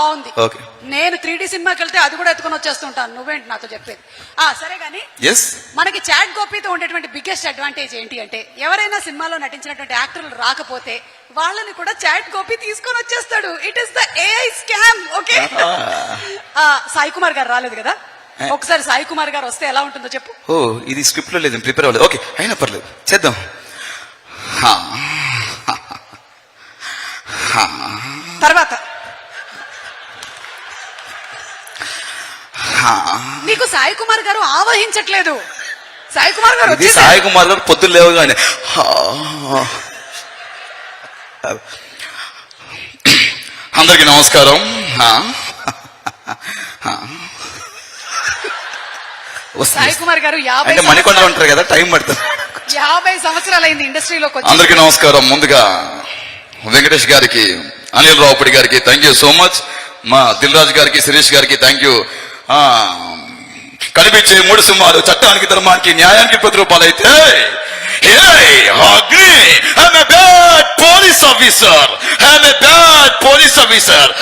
బాగుంది. ఓకే నేను three D సినిమాకి వెళ్తే అది కూడా ఎత్తుకొని వచ్చేస్తుంటాను. నువ్వేంటి నాతో చెప్పేది? ఆ సరే గానీ మనకి చాట్ గోపితో ఉండేటువంటి బిగ్గెస్ట్ అడ్వాంటేజ్ ఏంటి అంటే ఎవరైనా సినిమాలో నటించినటువంటి యాక్టర్లు రాకపోతే వాళ్ళని కూడా చాట్ గోపి తీసుకొని వచ్చేస్తాడు. It is the AI scam okay Sai Kumar గారు రాలేదు కదా? ఒకసారి సాయి కుమార్ గారు వస్తే ఎలా ఉంటుందో చెప్పు. ఓ ఇది స్క్రిప్ట్లో లేదు ప్రిపేర్ అవ్వలేదు. ఓకే అయినా పర్లేదు. చేద్దాం. తర్వాత. నీకు సాయి కుమార్ గారు ఆవహించట్లేదు. సాయి కుమార్ గారు ఇది. సాయి కుమార్ గారు పొద్దున్న లేవగానే. అందరికీ నమస్కారం. సాయి కుమార్ గారు యాభై అంటే మణికొండలో ఉంటారు కదా టైం పడుతుంది. యాభై సంవత్సరాలైంది ఇండస్ట్రీలోకి వచ్చి. అందరికీ నమస్కారం. ముందుగా వెంకటేష్ గారికి అనిల్ రావుపడి గారికి థ్యాంక్ యూ సో మచ్ మా దిల్ రాజు గారికి శిరీష్ గారికి థ్యాంక్ యూ కనిపించే మూడు సింహాలు చట్టానికి ధర్మానికి న్యాయానికి ప్రతిరూపాలైతే అగ్ని bad police officer police officer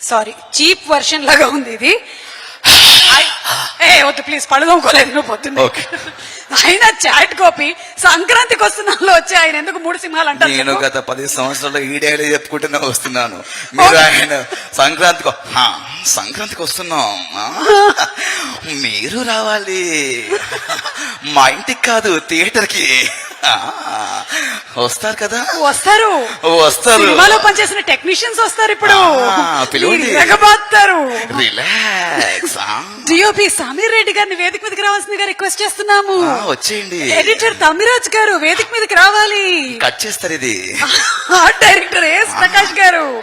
sorry cheap version లాగా ఉంది ఇది. ఏ వద్దు ప్లీజ్ పడుకోలేదు నువ్వు పొద్దున్న. ఆయన చాట్ కాపీ సంక్రాంతికి వస్తున్నాలో వచ్చి ఆయన ఎందుకు మూడు సింహాలు అంటారు నేను? గత పది సంవత్సరాలు ఈ డైలీ చెప్పుకుంటూనే వస్తున్నాను. మీరు ఆయన సంక్రాంతికి సంక్రాంతికి వస్తున్నాం? మీరు రావాలి. మా ఇంటికి కాదు థియేటర్కి వస్తారు కదా? వస్తారు. వస్తారు. సినిమాలో పనిచేసిన టెక్నీషియన్స్ వస్తారు ఇప్పుడు. రిలాక్స్. డిఓపి సమీర్ రెడ్డి గారిని వేదిక మీదకి రావాల్సిందిగా రిక్వెస్ట్ చేస్తున్నాము. వచ్చేయండి. ఎడిటర్ తమిరాజ్ గారు వేదిక మీదకి రావాలి. కట్ చేస్తారు ఇది. డైరెక్టర్ ఎస్ ప్రకాష్ గారు.